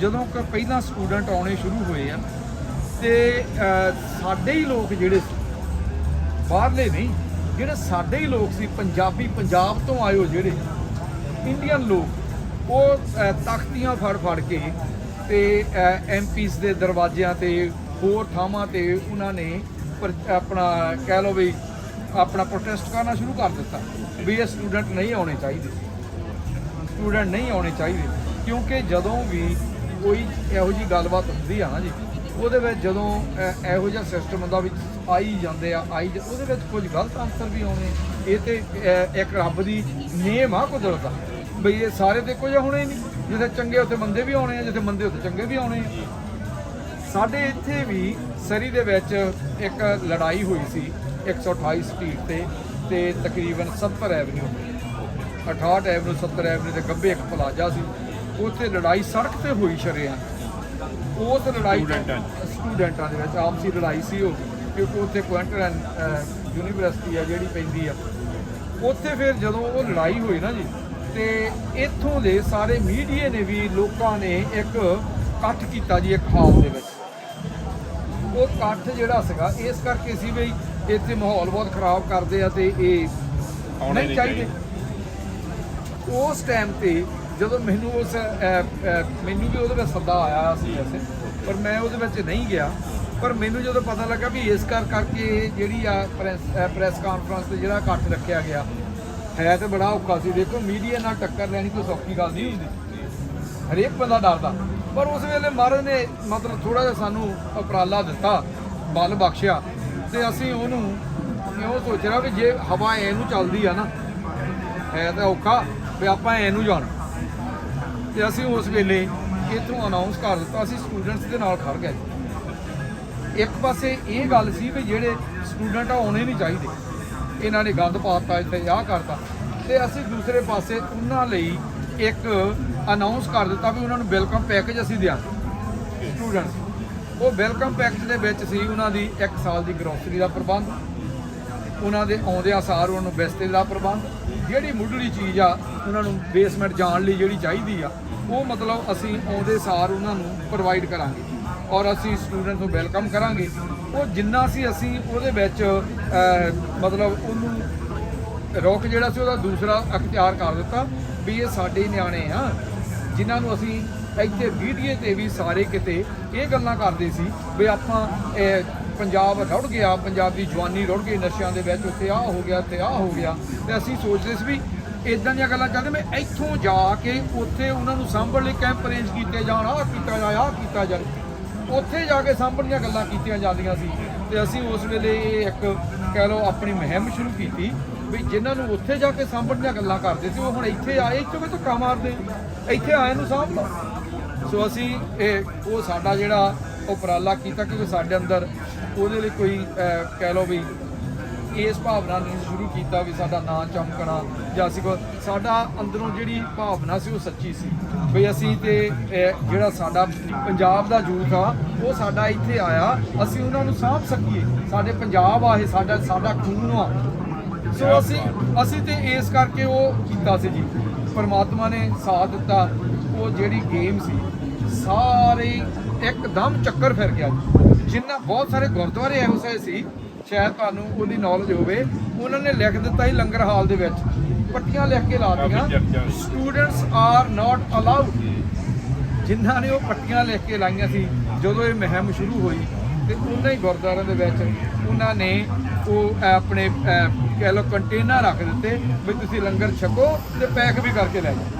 ਜਦੋਂ ਕਿ ਪਹਿਲਾਂ ਸਟੂਡੈਂਟ ਆਉਣੇ ਸ਼ੁਰੂ ਹੋਏ ਆ, ਤੇ ਸਾਡੇ ਹੀ ਲੋਕ ਜਿਹੜੇ ਬਾਹਰਲੇ ਨਹੀਂ, ਜਿਹੜੇ ਸਾਡੇ ਹੀ ਲੋਕ ਸੀ, ਪੰਜਾਬੀ ਪੰਜਾਬ ਤੋਂ ਆਇਓ ਜਿਹੜੇ ਇੰਡੀਅਨ ਲੋਕ, ਉਹ ਤਖਤੀਆਂ ਫੜ ਫੜ ਕੇ ਤੇ ਐਮਪੀਸ ਦੇ ਦਰਵਾਜ਼ਿਆਂ ਤੇ, ਹੋਰ ਥਾਵਾਂ ਤੇ ਉਹਨਾਂ ਨੇ ਆਪਣਾ ਕਹਿ ਲਓ ਵੀ ਆਪਣਾ ਪ੍ਰੋਟੈਸਟ ਕਰਨਾ ਸ਼ੁਰੂ ਕਰ ਦਿੱਤਾ ਵੀ ਇਹ ਸਟੂਡੈਂਟ ਨਹੀਂ ਆਉਣੇ ਚਾਹੀਦੇ। ਸਟੂਡੈਂਟ ਨਹੀਂ ਆਉਣੇ ਚਾਹੀਦੇ, ਕਿਉਂਕਿ ਜਦੋਂ ਵੀ ਕੋਈ ਇਹੋ ਜੀ ਗੱਲਬਾਤ ਹੁੰਦੀ ਆ ਨਾ ਜੀ, ਉਹਦੇ ਵਿੱਚ ਜਦੋਂ ਇਹੋ ਜਿਹਾ ਸਿਸਟਮ ਹੁੰਦਾ ਵੀ ਆਈ ਜਾਂਦੇ ਆ, ਆਈ ਉਹਦੇ ਵਿੱਚ ਕੁਝ ਗਲਤ ਆਨਸਰ ਵੀ ਆਉਣੇ। ਇਹ ਤੇ ਇੱਕ ਰੱਬ ਦੀ ਨੇਮ ਆ ਕੁਦਰਤ ਦਾ। ਬਈ ਇਹ ਸਾਰੇ ਤੇ ਇੱਕੋ ਜਿਹੇ ਹੋਣੇ ਨਹੀਂ, ਜਿੱਥੇ ਚੰਗੇ ਉੱਥੇ ਮੰਦੇ ਵੀ ਆਉਣੇ ਆ, ਜਿੱਥੇ ਮੰਦੇ ਉੱਥੇ ਚੰਗੇ ਵੀ ਆਉਣੇ ਆ। ਸਾਡੇ ਇੱਥੇ ਵੀ ਸਰੀ ਦੇ ਵਿੱਚ ਇੱਕ ਲੜਾਈ ਹੋਈ ਸੀ 128 ਸਟਰੀਟ ਤੇ ਤੇ ਤਕਰੀਬਨ 70 ਐਵਨਿਊ 68 ਐਵਨਿਊ 70 ਐਵਨਿਊ ਦੇ ਗੱਬੇ ਇੱਕ ਪਲਾਜ਼ਾ ਸੀ। ਉੱਥੇ ਲੜਾਈ ਸੜਕ ਤੇ ਹੋਈ ਸ਼ਰਿਆਂ ਉਸ ਲੜਾਈ ਸਟੂਡੈਂਟਾਂ ਦੇ। ਵਿੱਚ ਆਪਸੀ ਲੜਾਈ ਸੀ ਉਹ ਕਿਉਂਕਿ ਉੱਥੇ ਕੁਇੰਟਨ ਯੂਨੀਵਰਸਿਟੀ ਆ ਜਿਹੜੀ ਪੈਂਦੀ ਆ। ਉੱਥੇ ਫਿਰ ਜਦੋਂ ਉਹ ਲੜਾਈ ਹੋਈ ਨਾ ਜੀ ਤੇ ਇੱਥੋਂ ਦੇ ਸਾਰੇ ਮੀਡੀਆ ਨੇ ਵੀ ਲੋਕਾਂ ਨੇ ਇੱਕ ਇਕੱਠ ਕੀਤਾ ਜੀ ਇੱਕ ਹਾਲ ਦੇ ਵਿੱਚ। ਉਹ ਇਕੱਠ ਜਿਹੜਾ ਸੀਗਾ ਇਸ ਕਰਕੇ ਸੀ ਵੀ ਇੱਥੇ ਮਾਹੌਲ ਬਹੁਤ ਖਰਾਬ ਕਰਦੇ ਆ ਤੇ ਇਹ ਨਹੀਂ ਚਾਹੀਦੇ। ਉਸ ਟਾਈਮ ਤੇ ਜਦੋਂ ਮੈਨੂੰ ਉਸ ਮੈਨੂੰ ਵੀ ਉਹਦੇ ਵਿੱਚ ਸੱਦਾ ਆਇਆ ਸੀ ਵੈਸੇ, ਪਰ ਮੈਂ ਉਹਦੇ ਵਿੱਚ ਨਹੀਂ ਗਿਆ। ਪਰ ਮੈਨੂੰ ਜਦੋਂ ਪਤਾ ਲੱਗਾ ਵੀ ਇਸ ਕਰ ਕਰਕੇ ਜਿਹੜੀ ਆ ਪ੍ਰੈਸ ਕਾਨਫਰੰਸ ਤੇ ਜਿਹੜਾ ਇਕੱਠ ਰੱਖਿਆ ਗਿਆ, ਹੈ ਤੇ ਬੜਾ ਔਖਾ ਸੀ। ਦੇਖੋ, ਮੀਡੀਆ ਨਾਲ ਟੱਕਰ ਲੈਣੀ ਕੋਈ ਸੌਖੀ ਗੱਲ ਨਹੀਂ ਹੁੰਦੀ। ਹਰੇਕ ਬੰਦਾ ਡਰਦਾ। ਪਰ ਉਸ ਵੇਲੇ ਮਹਾਰਾਜ ਨੇ ਮਤਲਬ ਥੋੜਾ ਜਿਹਾ ਸਾਨੂੰ ਉਪਰਾਲਾ ਦਿੱਤਾ, ਬਲ ਬਖਸ਼ਿਆ। ਤੇ ਅਸੀਂ ਉਹਨੂੰ ਉਹ ਸੋਚ ਰਿਹਾ ਵੀ ਜੇ ਹਵਾ ਇਹਨੂੰ ਚੱਲਦੀ ਆ ਨਾ, ਹੈ ਤਾਂ ਔਖਾ, ਵੀ ਆਪਾਂ ਇਹਨੂੰ ਜਾਣਾ। ਤੇ ਅਸੀਂ ਉਸ ਵੇਲੇ ਇੱਥੋਂ ਅਨਾਉਂਸ ਕਰ ਦਿੱਤਾ, ਅਸੀਂ ਸਟੂਡੈਂਟਸ ਦੇ ਨਾਲ ਖੜ ਗਏ। ਇੱਕ ਪਾਸੇ ਇਹ ਗੱਲ ਸੀ ਵੀ ਜਿਹੜੇ ਸਟੂਡੈਂਟ ਆ ਆਉਣੇ ਨਹੀਂ ਚਾਹੀਦੇ। ਇਹਨਾਂ ਨੇ ਗੰਦ ਪਾਤਾ, ਇੱਥੇ ਆਹ ਕਰਤਾ। ਤੇ ਅਸੀਂ ਦੂਸਰੇ ਪਾਸੇ ਉਹਨਾਂ ਲਈ ਇੱਕ ਅਨਾਉਂਸ ਕਰ ਦਿੱਤਾ ਵੀ ਉਹਨਾਂ ਨੂੰ ਵੈਲਕਮ ਪੈਕੇਜ ਅਸੀਂ ਦਿਆਂਗੇ। ਸਟੂਡੈਂਟਸ ਉਹ ਵੈਲਕਮ ਪੈਕੇਜ ਦੇ ਵਿੱਚ ਸੀ ਉਹਨਾਂ ਦੀ 1 ਸਾਲ ਦੀ ਗਰੋਸਰੀ ਦਾ ਪ੍ਰਬੰਧ। ਉਹਨਾਂ ਦੇ ਆਉਂਦਿਆਂ ਸਾਰ ਉਹਨਾਂ ਨੂੰ ਬਿਸਤਰੇ ਦਾ ਪ੍ਰਬੰਧ। ਜਿਹੜੀ ਮੁੱਢਲੀ ਚੀਜ਼ ਆ ਉਹਨਾਂ ਨੂੰ ਬੇਸਮੈਂਟ ਜਾਣ ਲਈ ਜਿਹੜੀ ਚਾਹੀਦੀ ਆ, ਉਹ ਮਤਲਬ ਅਸੀਂ ਆਉਂਦੇ ਸਾਰ ਉਹਨਾਂ ਨੂੰ ਪ੍ਰੋਵਾਈਡ ਕਰਾਂਗੇ ਔਰ ਅਸੀਂ ਸਟੂਡੈਂਟ ਨੂੰ ਵੈਲਕਮ ਕਰਾਂਗੇ। ਉਹ ਜਿੰਨਾ ਸੀ ਅਸੀਂ ਉਹਦੇ ਵਿੱਚ ਮਤਲਬ ਉਹਨੂੰ ਰੋਕ ਜਿਹੜਾ ਸੀ ਉਹਦਾ ਦੂਸਰਾ ਅਖਤਿਆਰ ਕਰ ਦਿੱਤਾ ਵੀ ਇਹ ਸਾਡੇ ਨਿਆਣੇ ਆ। ਜਿਨ੍ਹਾਂ ਨੂੰ ਅਸੀਂ ਇੱਥੇ ਵੀਡੀਓ ਤੇ ਵੀ ਸਾਰੇ ਕਿਤੇ ਇਹ ਗੱਲਾਂ ਕਰਦੇ ਸੀ ਵੀ ਆਪਾਂ ਪੰਜਾਬ ਰੁੜ ਗਿਆ, ਪੰਜਾਬ ਦੀ ਜਵਾਨੀ ਰੁੜ ਗਈ, ਨਸ਼ਿਆਂ ਦੇ ਵਿੱਚ ਉੱਥੇ ਆਹ ਹੋ ਗਿਆ ਤੇ ਆਹ ਹੋ ਗਿਆ। ਤੇ ਅਸੀਂ ਸੋਚਦੇ ਸੀ ਵੀ ਇਦਾਂ ਦੀਆਂ ਗੱਲਾਂ ਕਰਦੇ ਮੈਂ ਇੱਥੋਂ ਜਾ ਕੇ ਉੱਥੇ ਉਹਨਾਂ ਨੂੰ ਸਾਂਭਣ ਲਈ ਕੈਂਪ ਅਰੇਂਜ ਕੀਤੇ ਜਾਣ, ਆਹ ਕੀਤਾ ਜਾ ਆਹ ਕੀਤਾ ਜਾ ਉੱਥੇ ਜਾ ਕੇ ਸਾਂਭਣ ਦੀਆਂ ਗੱਲਾਂ ਕੀਤੀਆਂ ਜਾਂਦੀਆਂ ਸੀ ਤੇ ਅਸੀਂ ਉਸ ਵੇਲੇ ਇਹ ਇੱਕ ਕਹਿ ਲਓ ਆਪਣੀ ਮੁਹਿੰਮ ਸ਼ੁਰੂ ਕੀਤੀ ਵੀ ਜਿਨ੍ਹਾਂ ਨੂੰ ਉੱਥੇ ਜਾ ਕੇ ਸਾਂਭਣ ਦੀਆਂ ਗੱਲਾਂ ਕਰਦੇ ਸੀ, ਉਹ ਹੁਣ ਇੱਥੇ ਆਏ ਇੱਥੋਂ ਵੀ ਧੱਕਾ ਮਾਰਦੇ, ਇੱਥੇ ਆਏ ਨੂੰ ਸਾਂਭ ਲਓ। ਸੋ ਅਸੀਂ ਇਹ, ਉਹ ਸਾਡਾ ਜਿਹੜਾ ਉਪਰਾਲਾ ਕੀਤਾ ਕਿ ਸਾਡੇ ਅੰਦਰ ਉਹਦੇ ਲਈ ਕੋਈ ਕਹਿ ਲਓ ਵੀ ਇਸ ਭਾਵਨਾ ਨੇ ਸ਼ੁਰੂ ਕੀਤਾ ਵੀ ਸਾਡਾ ਨਾਂ ਚਮਕਣਾ ਜਾਂ ਅਸੀਂ ਕੋ ਸਾਡਾ ਅੰਦਰੋਂ ਜਿਹੜੀ ਭਾਵਨਾ ਸੀ ਉਹ ਸੱਚੀ ਸੀ। ਵੀ ਅਸੀਂ ਤੇ ਜਿਹੜਾ ਸਾਡਾ ਪੰਜਾਬ ਦਾ ਯੂਥ ਆ, ਉਹ ਸਾਡਾ ਇੱਥੇ ਆਇਆ, ਅਸੀਂ ਉਹਨਾਂ ਨੂੰ ਸਾਂਭ ਸਕੀਏ। ਸਾਡੇ ਪੰਜਾਬ ਆ, ਇਹ ਸਾਡਾ ਸਾਡਾ ਖੂਨ ਆ। ਸੋ ਅਸੀਂ ਅਸੀਂ ਤੇ ਇਸ ਕਰਕੇ ਉਹ ਕੀਤਾ ਸੀ ਜੀ। ਪਰਮਾਤਮਾ ਨੇ ਸਾਥ ਦਿੱਤਾ। ਉਹ ਜਿਹੜੀ ਗੇਮ ਸੀ, ਸਾਰੇ ਇੱਕਦਮ ਚੱਕਰ ਫਿਰ ਗਿਆ ਜੀ। ਜਿੰਨਾ, ਬਹੁਤ ਸਾਰੇ ਗੁਰਦੁਆਰੇ ਇਹੋ ਜਿਹੇ ਸੀ ਸ਼ਾਇਦ ਤੁਹਾਨੂੰ ਉਹਦੀ ਨੌਲੇਜ ਹੋਵੇ ਉਹਨਾਂ ਨੇ ਲਿਖ ਦਿੱਤਾ ਸੀ ਲੰਗਰ ਹਾਲ ਦੇ ਵਿੱਚ। ਪੱਟੀਆਂ ਲਿਖ ਕੇ ਲਾਤੀਆਂ ਚਰਚਾ ਹੋਈ। ਸਟੂਡੈਂਟਸ ਆਰ ਨਾਟ ਅਲਾਉਡ ਜਿਨ੍ਹਾਂ ਨੇ ਉਹ ਪੱਟੀਆਂ ਲਿਖ ਕੇ ਲਾਈਆਂ ਸੀ ਜਦੋਂ ਇਹ ਮੁਹਿੰਮ ਸ਼ੁਰੂ ਹੋਈ ਤੇ ਉਹਨਾਂ ਹੀ ਗੁਰਦੁਆਰਿਆਂ ਦੇ ਵਿੱਚ ਉਹਨਾਂ ਨੇ ਉਹ ਆਪਣੇ ਕਹਿ ਲਓ ਕੰਟੇਨਰ ਰੱਖ ਦਿੱਤੇ ਵੀ ਤੁਸੀਂ ਲੰਗਰ ਛਕੋ ਤੇ ਪੈਕ ਵੀ ਕਰਕੇ ਲੈ ਜਾਓ।